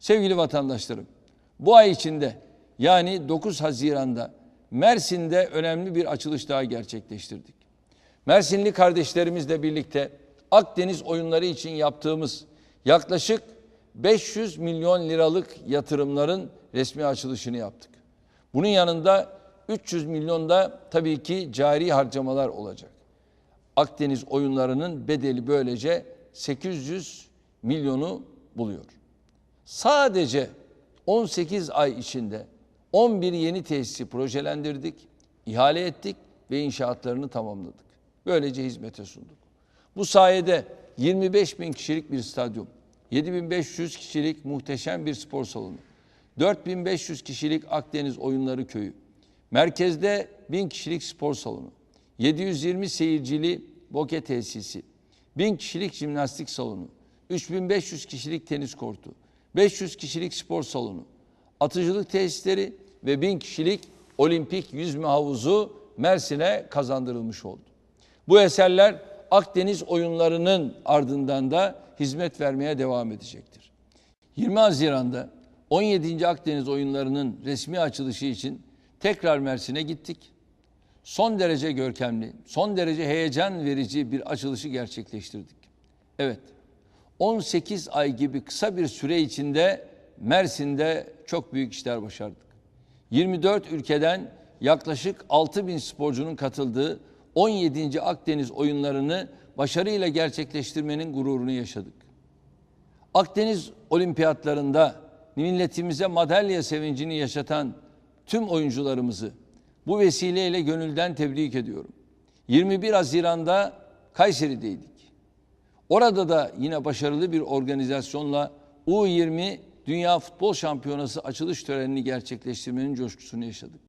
Sevgili vatandaşlarım, bu ay içinde yani 9 Haziran'da Mersin'de önemli bir açılış daha gerçekleştirdik. Mersinli kardeşlerimizle birlikte Akdeniz oyunları için yaptığımız yaklaşık 500 milyon liralık yatırımların resmi açılışını yaptık. Bunun yanında 300 milyon da tabii ki cari harcamalar olacak. Akdeniz oyunlarının bedeli böylece 800 milyonu buluyor. Sadece 18 ay içinde 11 yeni tesisi projelendirdik, ihale ettik ve inşaatlarını tamamladık. Böylece hizmete sunduk. Bu sayede 25 bin kişilik bir stadyum, 7500 kişilik muhteşem bir spor salonu, 4500 kişilik Akdeniz Oyunları Köyü, merkezde 1000 kişilik spor salonu, 720 seyircili boke tesisi, 1000 kişilik jimnastik salonu, 3500 kişilik tenis kortu, 500 kişilik spor salonu, atıcılık tesisleri ve 1000 kişilik olimpik yüzme havuzu Mersin'e kazandırılmış oldu. Bu eserler Akdeniz oyunlarının ardından da hizmet vermeye devam edecektir. 20 Haziran'da 17. Akdeniz oyunlarının resmi açılışı için tekrar Mersin'e gittik. Son derece görkemli, son derece heyecan verici bir açılışı gerçekleştirdik. Evet, 18 ay gibi kısa bir süre içinde Mersin'de çok büyük işler başardık. 24 ülkeden yaklaşık 6 bin sporcunun katıldığı 17. Akdeniz oyunlarını başarıyla gerçekleştirmenin gururunu yaşadık. Akdeniz olimpiyatlarında milletimize madalya sevincini yaşatan tüm oyuncularımızı bu vesileyle gönülden tebrik ediyorum. 21 Haziran'da Kayseri'deydik. Orada da yine başarılı bir organizasyonla U20 Dünya Futbol Şampiyonası açılış törenini gerçekleştirmenin coşkusunu yaşadık.